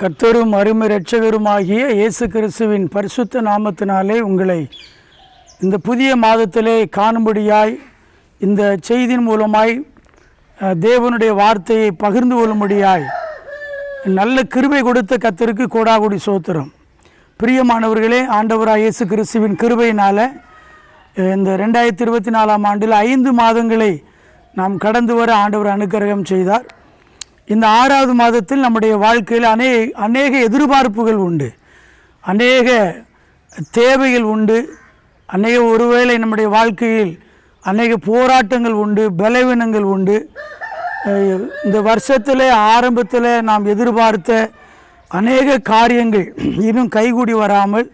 கர்த்தரும் அருமை இரட்சகருமாகிய இயேசு கிறிஸ்துவின் பரிசுத்த நாமத்தினாலே உங்களை இந்த புதிய மாதத்திலே காணும்படியாய் இந்த செய்தியின் மூலமாய் தேவனுடைய வார்த்தையை பகிர்ந்து கொள்ளும்படியாய் நல்ல கிருபை கொடுத்த கர்த்தருக்கு கோடாகுடி சோத்திரம். பிரியமானவர்களே ஆண்டவராய் இயேசு கிறிஸ்துவின் கிருபையினால் இந்த ரெண்டாயிரத்தி இருபத்தி நாலாம் ஆண்டில் ஐந்து மாதங்களை நாம் கடந்து வர ஆண்டவர் அனுக்கிரகம் செய்தார். இந்த ஆறாவது மாதத்தில் நம்முடைய வாழ்க்கையில் அநே அநேக எதிர்பார்ப்புகள் உண்டு. அநேக தேவைகள் உண்டு. அநேக ஒருவேளை நம்முடைய வாழ்க்கையில் அநேக போராட்டங்கள் உண்டு பலவீனங்கள் உண்டு. இந்த வருஷத்தில் ஆரம்பத்தில் நாம் எதிர்பார்த்த அநேக காரியங்கள் இன்னும் கைகூடி வராமல்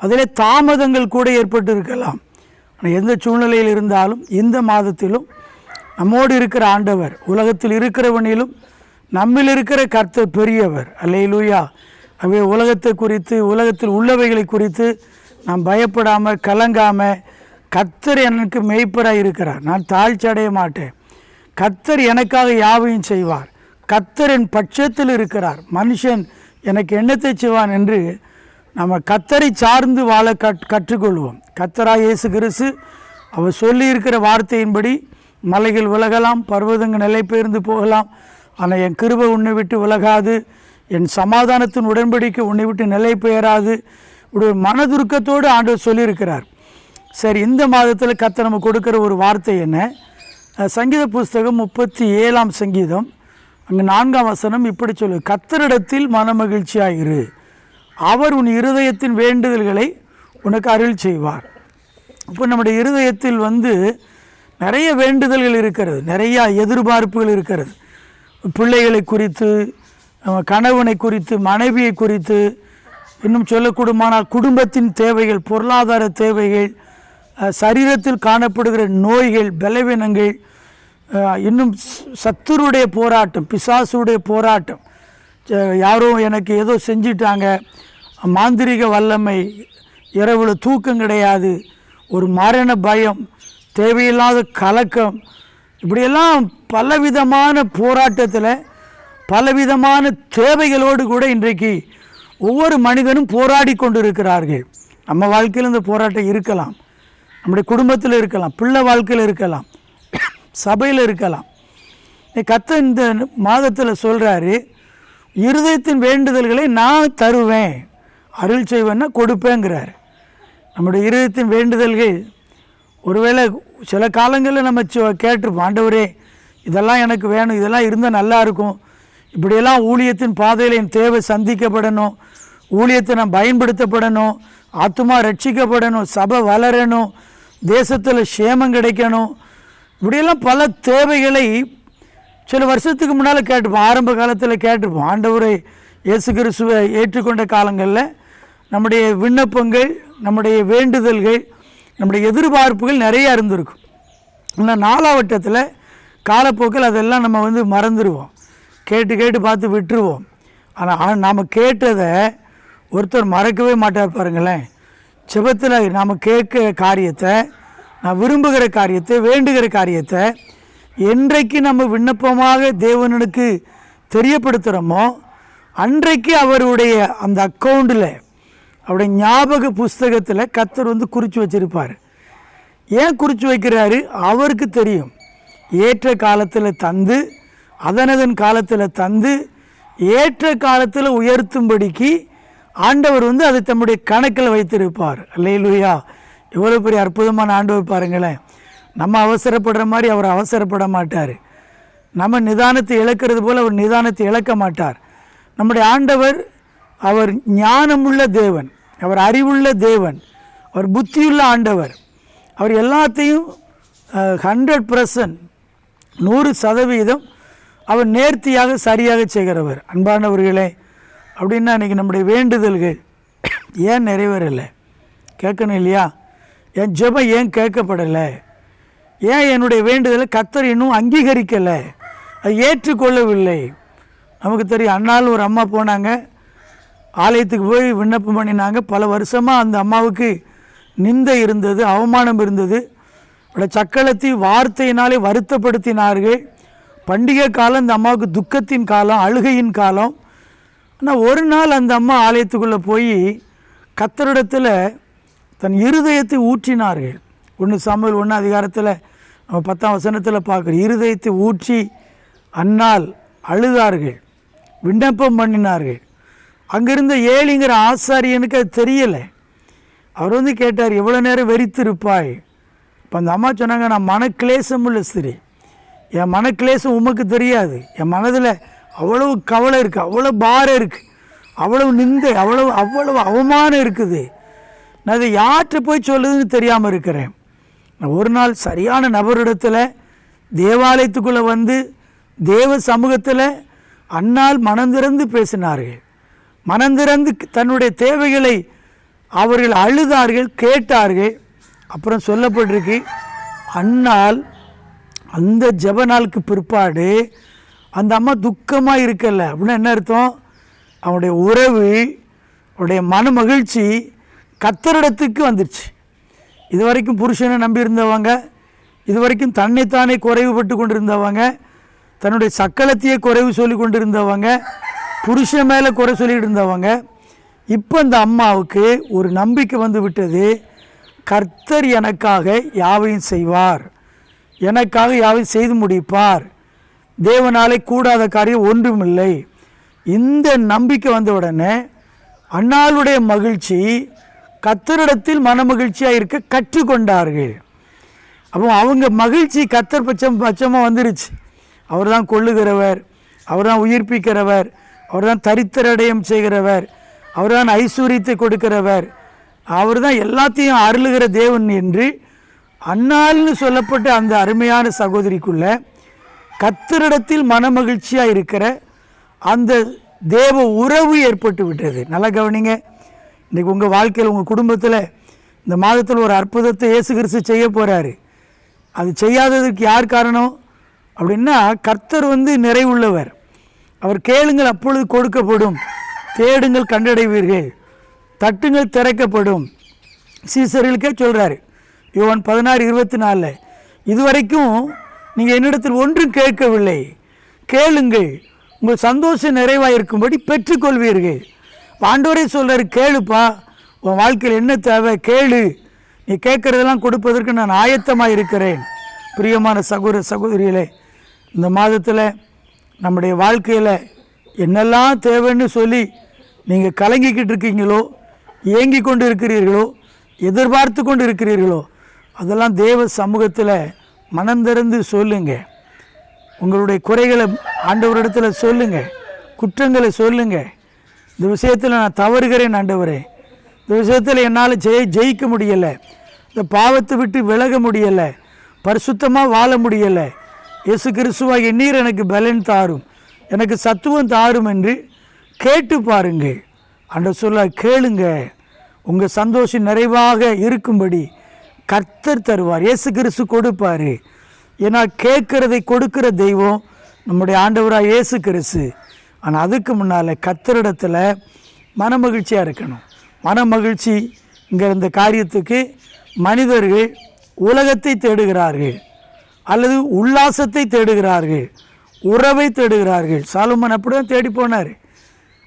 அதில் தாமதங்கள் கூட ஏற்பட்டு இருக்கலாம் ஆனால் எந்த சூழ்நிலையில் இருந்தாலும் இந்த மாதத்திலும் நம்மோடு இருக்கிற ஆண்டவர் உலகத்தில் இருக்கிறவனிலும் நம்மில் இருக்கிற கர்த்தர் பெரியவர். அல்லையிலூயா அவை உலகத்தை குறித்து உலகத்தில் உள்ளவைகளை குறித்து நாம் பயப்படாமல் கலங்காமல் கர்த்தர் எனக்கு மெய்ப்பராக இருக்கிறார். நான் தாழ்ச்சி அடைய மாட்டேன். கர்த்தர் எனக்காக யாவையும் செய்வார். கர்த்தர் என் பட்சத்தில் இருக்கிறார். மனுஷன் எனக்கு என்னத்தை செய்வான் என்று நம்ம கத்தரை சார்ந்து வாழ கற் கற்றுக்கொள்வோம். கத்தராக இயேசு கிறிஸ்து அவர் சொல்லியிருக்கிற வார்த்தையின்படி மலைகள் விலகலாம் பர்வதங்கள் நிலை பெயர்ந்து போகலாம் ஆனால் என் கிருபை உன்னை விட்டு விலகாது. என் சமாதானத்தின் உடன்படிக்கை உன்னை விட்டு நிலை பெயராது. இப்படி ஒரு மனதுருக்கத்தோடு ஆண்டவர் சொல்லியிருக்கிறார். சரி இந்த மாதத்தில் கத்த நம்ம கொடுக்குற ஒரு வார்த்தை என்ன? சங்கீத புஸ்தகம் முப்பத்தி ஏழாம் சங்கீதம். அங்கே நான்காம் வசனம் இப்படி சொல்லு கத்தரிடத்தில் மனமகிழ்ச்சியாயிரு அவர் உன் இருதயத்தின் வேண்டுதல்களை உனக்கு அருள் செய்வார். இப்போ நம்முடைய இருதயத்தில் வந்து நிறைய வேண்டுதல்கள் இருக்கிறது. நிறையா எதிர்பார்ப்புகள் இருக்கிறது. பிள்ளைகளை குறித்து கணவனை குறித்து மனைவியை குறித்து இன்னும் சொல்லக்கூடுமானால் குடும்பத்தின் தேவைகள் பொருளாதார தேவைகள் சரீரத்தில் காணப்படுகிற நோய்கள் பலவீனங்கள் இன்னும் சத்துருடைய போராட்டம் பிசாசுடைய போராட்டம். யாரும் யாரோ எனக்கு ஏதோ செஞ்சிட்டாங்க. மாந்திரிக வல்லமை இரவில் தூக்கம் கிடையாது. ஒரு மரண பயம் தேவையில்லாத கலக்கம் இப்படியெல்லாம் பலவிதமான போராட்டத்தில் பலவிதமான தேவைகளோடு கூட இன்றைக்கு ஒவ்வொரு மனிதனும் போராடி கொண்டிருக்கிறார்கள். நம்ம வாழ்க்கையில் இந்த போராட்டம் இருக்கலாம். நம்முடைய குடும்பத்தில் இருக்கலாம் பிள்ளை வாழ்க்கையில் இருக்கலாம் சபையில் இருக்கலாம். கத்த இந்த மாதத்தில் சொல்கிறாரு இருதயத்தின் வேண்டுதல்களை நான் தருவேன். அருள் செய்வேன்னா கொடுப்பேங்கிறார். நம்முடைய இருதயத்தின் வேண்டுதல்கள் ஒருவேளை சில காலங்களில் நம்ம சொ- கேட்டிருப்போம் ஆண்டவரே இதெல்லாம் எனக்கு வேணும் இதெல்லாம் இருந்தால் நல்லா இருக்கும். இப்படியெல்லாம் ஊழியத்தின் பாதையில் என் தேவை சந்திக்கப்படணும். ஊழியத்தை நான் பயன்படுத்தப்படணும். ஆத்துமா ரட்சிக்கப்படணும். சபை வளரணும். தேசத்தில் சேமம் கிடைக்கணும். இப்படியெல்லாம் பல தேவைகளை சில வருஷத்துக்கு முன்னால் கேட்டுப்போம் ஆரம்ப காலத்தில் கேட்டிருப்போம். ஆண்டவரை இயேசு கிறிஸ்துவை ஏற்றுக்கொண்ட காலங்களில் நம்முடைய விண்ணப்பங்கள் நம்முடைய வேண்டுதல்கள் நம்முடைய எதிர்பார்ப்புகள் நிறையா இருந்திருக்கும். ஆனால் நாலாவட்டத்தில் காலப்போக்கில் அதெல்லாம் நம்ம வந்து மறந்துடுவோம் கேட்டு கேட்டு பார்த்து விட்டுருவோம். ஆனால் நாம் கேட்டதை ஒருத்தர் மறக்கவே மாட்டார் பாருங்களேன். செபத்தில் நாம் கேட்க காரியத்தை நான் விரும்புகிற காரியத்தை வேண்டுகிற காரியத்தை என்றைக்கு நம்ம விண்ணப்பமாக தேவனுக்கு தெரியப்படுத்துகிறோமோ அன்றைக்கு அவருடைய அந்த அக்கௌண்ட்டில் அவருடைய ஞாபக புஸ்தகத்தில் கத்தர் வந்து குறித்து வச்சிருப்பார். ஏன் குறித்து வைக்கிறாரு? அவருக்கு தெரியும். ஏற்ற காலத்தில் தந்து அதனதன் காலத்தில் தந்து ஏற்ற காலத்தில் உயர்த்தும்படிக்கு ஆண்டவர் வந்து அதை தம்முடைய கணக்கில் வைத்திருப்பார். அல்லேலூயா. எவ்வளோ பெரிய அற்புதமான ஆண்டவர் பாருங்களேன். நம்ம அவசரப்படுற மாதிரி அவர் அவசரப்பட மாட்டார். நம்ம நிதானத்தை இழக்கிறது போல் அவர் நிதானத்தை இழக்க மாட்டார். நம்முடைய ஆண்டவர் அவர் ஞானமுள்ள தேவன். அவர் அறிவுள்ள தேவன் அவர் புத்தியுள்ள ஆண்டவர். அவர் எல்லாத்தையும் ஹண்ட்ரட் பர்சன்ட் நூறு சதவீதம் அவர் நேர்த்தியாக சரியாக செய்கிறவர். அன்பானவர்களே அப்படின்னா இன்றைக்கி நம்முடைய வேண்டுதல்கள் ஏன் நிறைவேறலை? கேட்கணும் இல்லையா? என் ஜெபம் ஏன் கேட்கப்படலை? ஏன் என்னுடைய வேண்டுதலை கத்தர் இன்னும் அங்கீகரிக்கலை? அது ஏற்றுக்கொள்ளவில்லை. நமக்கு தெரியும் அண்ணாலும் ஒரு அம்மா போனாங்க. ஆலயத்துக்கு போய் விண்ணப்பம் பண்ணினாங்க. பல வருஷமாக அந்த அம்மாவுக்கு நிந்தை இருந்தது அவமானம் இருந்தது. அவளை வார்த்தையினாலே வருத்தப்படுத்தினார்கள். பண்டிகை காலம் இந்த அம்மாவுக்கு துக்கத்தின் காலம் அழுகையின் காலம். ஆனால் ஒரு நாள் அந்த அம்மா ஆலயத்துக்குள்ளே போய் கத்தரிடத்தில் தன் இருதயத்தை ஊற்றினார்கள். ஒன்று சாமுவேல் ஒன்று அதிகாரத்தில் நம்ம பத்தாம் வசனத்தில் பார்க்குறோம் இருதயத்தை ஊற்றி அன்னால் அழுதார்கள் விண்ணப்பம் பண்ணினார்கள். அங்கிருந்த ஏழிங்கிற ஆசாரியனுக்கு அது தெரியலை. அவர் வந்து கேட்டார் எவ்வளோ நேரம் வெறித்திருப்பாய். இப்போ அந்த அம்மா சொன்னாங்க நான் மனக்கிளேசம் உள்ள ஸ்திரீ என் மனக்கிளேசம் உமக்கு தெரியாது. என் மனதில் அவ்வளவு கவலை இருக்குது அவ்வளோ பாரம் இருக்குது அவ்வளவு நிந்தை அவ்வளவு அவ்வளவு அவமானம் இருக்குது. நான் அதை யார்கிட்ட போய் சொல்லுதுன்னு தெரியாமல் இருக்கிறேன். நான் ஒரு நாள் சரியான நபரிடத்தில் தேவாலயத்துக்குள்ளே வந்து தேவ சமூகத்தில் அன்னால் மனந்திறந்து பேசினார்கள். மனந்திறந்து தன்னுடைய தேவைகளை அவர்கள் அழுதார்கள் கேட்டார்கள். அப்புறம் சொல்லப்பட்டிருக்கு அன்னால் அந்த ஜெப நாளுக்கு பிற்பாடு அந்த அம்மா துக்கமாக இருக்கல. அப்படின்னா என்ன அர்த்தம்? அவனுடைய உறவு அவருடைய மன மகிழ்ச்சி கத்தரிடத்துக்கு வந்துடுச்சு இது வரைக்கும் புருஷனை நம்பியிருந்தவங்க இது வரைக்கும் தன்னைத்தானே குறைவுபட்டு கொண்டிருந்தவங்க தன்னுடைய சக்களத்தையே குறைவு சொல்லி கொண்டிருந்தவங்க புருஷன் மேலே குறை சொல்லிட்டு இருந்தவங்க இப்போ இந்த அம்மாவுக்கு ஒரு நம்பிக்கை வந்து விட்டது. கர்த்தர் எனக்காக யாவையும் செய்வார். எனக்காக யாவையும் செய்து முடிப்பார். தேவனாலே கூடாத காரியம் ஒன்றுமில்லை. இந்த நம்பிக்கை வந்த உடனே அண்ணாளுடைய மகிழ்ச்சி கத்தரிடத்தில் மனமகிழ்ச்சியாக இருக்க கற்றுக்கொண்டார்கள். அப்போ அவங்க மகிழ்ச்சி கத்தர் பட்சம் பட்சமாக வந்துருச்சு. அவர் தான் கொள்ளுகிறவர் அவர் தான் உயிர்ப்பிக்கிறவர் அவர் தான் தரித்திரடயம் செய்கிறவர். அவர் தான் ஐஸ்வர்யத்தை கொடுக்கிறவர். அவர் தான் எல்லாத்தையும் அருளுகிற தேவன் என்று அன்னால்னு சொல்லப்பட்ட அந்த அருமையான சகோதரிக்குள்ள கத்தரிடத்தில் மனமகிழ்ச்சியாக இருக்கிற அந்த தேவ உறவு ஏற்பட்டு விட்டது. நல்லா கவனிங்க. இன்றைக்கி உங்கள் வாழ்க்கையில் உங்கள் குடும்பத்தில் இந்த மாதத்தில் ஒரு அற்புதத்தை இயேசு கிறிஸ்து செய்ய போகிறாரு அது செய்யாததுக்கு யார் காரணம்? அப்படின்னா கர்த்தர் வந்து நிறைவுள்ளவர். அவர் கேளுங்கள் அப்பொழுது கொடுக்கப்படும். தேடுங்கள் கண்டடைவீர்கள். தட்டுங்கள் திறக்கப்படும். சீசர்களுக்கே சொல்கிறாரு யோவான் பதினாறு இருபத்தி நாலில் இதுவரைக்கும் நீங்கள் என்னிடத்தில் ஒன்றும் கேட்கவில்லை. கேளுங்கள். உங்கள் சந்தோஷம் நிறைவாக இருக்கும்படி பெற்றுக்கொள்வீர்கள். ஆண்டவரே சொல்கிறார் கேளுப்பா. உன் வாழ்க்கையில் என்ன தேவை? கேளு. நீ கேட்குறதெல்லாம் கொடுப்பதற்கு நான் ஆயத்தமாக இருக்கிறேன் பிரியமான சகோதர சகோதரிகளே இந்த மாதத்தில் நம்முடைய வாழ்க்கையில் என்னெல்லாம் தேவைன்னு சொல்லி நீங்கள் கலங்கிக்கிட்டு இருக்கீங்களோ ஏங்கி கொண்டு இருக்கிறீர்களோ எதிர்பார்த்து கொண்டு இருக்கிறீர்களோ அதெல்லாம் தேவ சமூகத்தில் மனந்திறந்து சொல்லுங்கள் உங்களுடைய குறைகளை ஆண்டவரிடத்தில் சொல்லுங்கள் குற்றங்களை சொல்லுங்கள் இந்த விஷயத்தில் நான் தவறுகிறேன் ஆண்டவரே. இந்த விஷயத்தில் என்னால் ஜெய ஜெயிக்க முடியலை. இந்த பாவத்தை விட்டு விலக முடியலை. பரிசுத்தமாக வாழ முடியலை. இயேசு கிறிஸ்துவாகிய நீர் எனக்கு பலன் தாரும். எனக்கு சத்துவம் தாரும் என்று கேட்டு பாருங்கள். அந்த சொல்ல கேளுங்க. உங்கள் சந்தோஷம் நிறைவாக இருக்கும்படி கர்த்தர் தருவார். இயேசு கிறிஸ்து கொடுப்பார். ஏன்னா கேட்குறதை கொடுக்கிற தெய்வம் நம்முடைய ஆண்டவராக இயேசு கிறிஸ்து ஆனால் அதுக்கு முன்னால் கத்தரிடத்தில் மனமகிழ்ச்சியாக இருக்கணும். மனமகிழ்ச்சிங்கிற இந்த காரியத்துக்கு மனிதர்கள் உலகத்தை தேடுகிறார்கள். அல்லது உல்லாசத்தை தேடுகிறார்கள் உறவை தேடுகிறார்கள். சாலுமன் அப்படி தான் தேடி போனார்.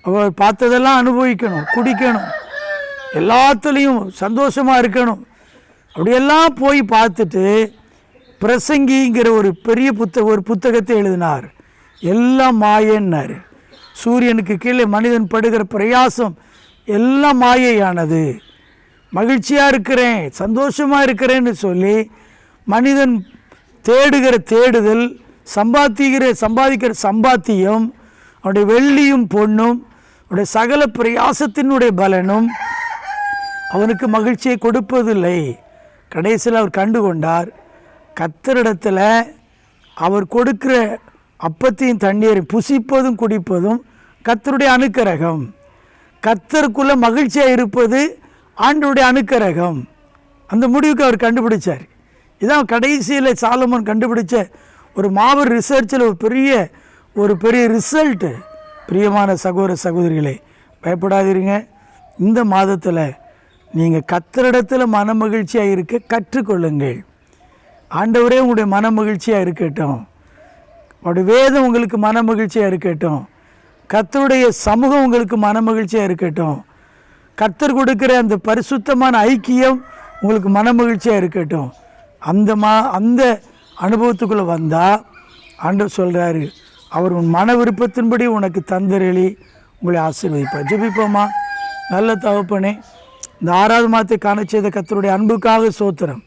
அவர் பார்த்ததெல்லாம் அனுபவிக்கணும் குடிக்கணும். எல்லாத்துலேயும் சந்தோஷமாக இருக்கணும். அப்படியெல்லாம் போய் பார்த்துட்டு பிரசங்கிங்கிற ஒரு பெரிய புத்தக ஒரு புத்தகத்தை எழுதினார். எல்லாம் மாயன்னார். சூரியனுக்கு கீழே மனிதன் படுகிற பிரயாசம் எல்லாம் மாயையானது. மகிழ்ச்சியாக இருக்கிறேன் சந்தோஷமாக இருக்கிறேன்னு சொல்லி மனிதன் தேடுகிற தேடுதல் சம்பாதிக்கிற சம்பாதிக்கிற சம்பாத்தியம் அவனுடைய வெள்ளியும் பொண்ணும் அவனுடைய சகல பிரயாசத்தினுடைய பலனும் அவனுக்கு மகிழ்ச்சியை கொடுப்பதில்லை. கடைசியில் அவர் கண்டுகொண்டார் கத்தரிடத்தில் அவர் கொடுக்கிற அப்பத்தையும் தண்ணீரையும் புசிப்பதும் குடிப்பதும் கத்தருடைய அணுக்கரகம் கத்தருக்குள்ளே மகிழ்ச்சியாக இருப்பது ஆண்டருடைய அணுக்கரகம் அந்த முடிவுக்கு அவர் கண்டுபிடிச்சார். இதான் கடைசியில் சாலமன் கண்டுபிடிச்ச ஒரு மாபெரும் ரிசர்ச்சில் ஒரு பெரிய ஒரு பெரிய ரிசல்ட்டு பிரியமான சகோதர சகோதரிகளே பயப்படாதீங்க இந்த மாதத்தில் நீங்கள் கத்தரிடத்தில் மன மகிழ்ச்சியாக இருக்க கற்றுக்கொள்ளுங்கள். ஆண்டவரே உங்களுடைய மன மகிழ்ச்சியாக இருக்கட்டும். அவருடைய வேதம் உங்களுக்கு மன மகிழ்ச்சியாக இருக்கட்டும். கத்தருடைய சமூகம் உங்களுக்கு மனமகிழ்ச்சியாக இருக்கட்டும். கத்தர் கொடுக்குற அந்த பரிசுத்தமான ஐக்கியம் உங்களுக்கு மனமகிழ்ச்சியாக இருக்கட்டும். அந்த மா அந்த அனுபவத்துக்குள்ளே வந்தால் ஆண்டவர் சொல்கிறாரு அவர் உன் மன விருப்பத்தின்படி உனக்கு தந்தரளி உங்களை ஆசீர்வதிப்பார். ஜெபிப்போமா? நல்ல தகப்பனே இந்த ஆறாவது மாதத்தை காண செய்த கத்தருடைய அன்புக்காக சோத்திரம்.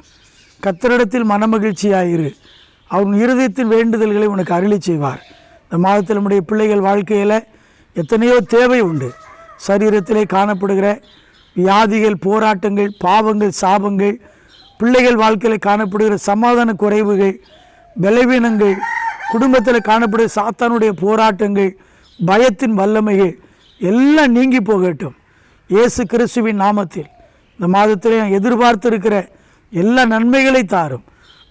கத்தரிடத்தில் மனமகிழ்ச்சியாயிரு. அவன் இருதயத்தின் வேண்டுதல்களை உனக்கு அருளி செய்வார். இந்த மாதத்தில் நம்முடைய பிள்ளைகள் வாழ்க்கையில் எத்தனையோ தேவை உண்டு. சரீரத்திலே காணப்படுகிற வியாதிகள் போராட்டங்கள் பாவங்கள் சாபங்கள் பிள்ளைகள் வாழ்க்கையில் காணப்படுகிற சமாதான குறைவுகள் பலவீனங்கள் குடும்பத்தில் காணப்படுகிற சாத்தானுடைய போராட்டங்கள் பயத்தின் வல்லமைகள் எல்லாம் நீங்கி போகட்டும். இயேசு கிறிஸ்துவின் நாமத்தில் இந்த மாதத்திலே எதிர்பார்த்து இருக்கிற எல்லா நன்மைகளை தாரும்.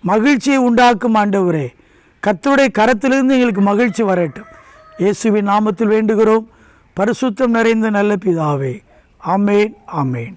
மகிழ்ச்சியை உண்டாக்கும் ஆண்டவரே கத்துடைய கரத்திலிருந்து எங்களுக்கு மகிழ்ச்சி வரட்டும். இயேசுவின் நாமத்தில் வேண்டுகிறோம். பரிசுத்தம் நிறைந்த நல்ல பிதாவே. ஆமேன் ஆமேன்.